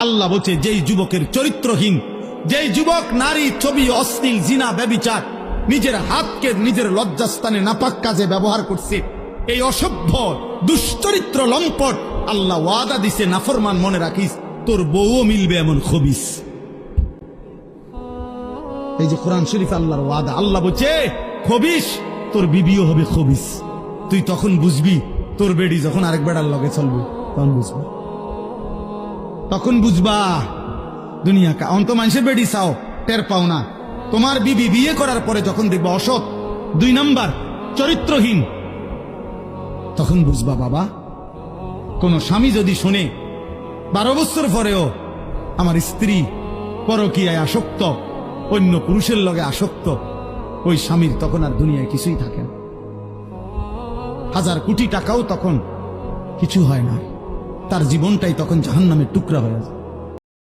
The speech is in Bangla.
আল্লাহ বলছে, যেই যুবকের চরিত্রহীন, যেই যুবক নারী ছবি, অশ্লীল, জিনা, ব্যবিচার, নিজের হাতকে নিজের লজ্জাস্থানে নাপাক কাজে ব্যবহার করছে, এই অসভ্য, দুশ্চরিত্র লম্পট, আল্লাহ ওয়াদা দিছে, নাফরমান মনে রাখিস, তোর বউও মিলবে এমন খবিস। এই যে কোরআন শরীফ আল্লাহর ওয়াদা, আল্লাহ বলছে, খবিস, তোর বিবিও হবে খবিস। তুই তখন বুঝবি, তোর বেডি যখন আরেক বেড়ার লগে চলবে, তখন বুঝবি। তখন বুঝবা দুনিয়া কা অন্ত মানুষের বেডি চাও, টের পাও না। তোমার বিবি বিয়ে করার পরে যখন দেখবা অসৎ, দুই নাম্বার, চরিত্রহীন। তখন বুঝবা, বাবা, কোন স্বামী যদি শোনে, বারো বছর পরেও আমার স্ত্রী পরকীয়ায় আসক্ত, অন্য পুরুষের লগে আসক্ত, ওই স্বামীর তখন আর দুনিয়ায় কিছুই থাকে না। হাজার কোটি টাকাও তখন কিছু হয় না। তার জীবনটাই তখন জাহান্নামের টুকরা হয়ে যায়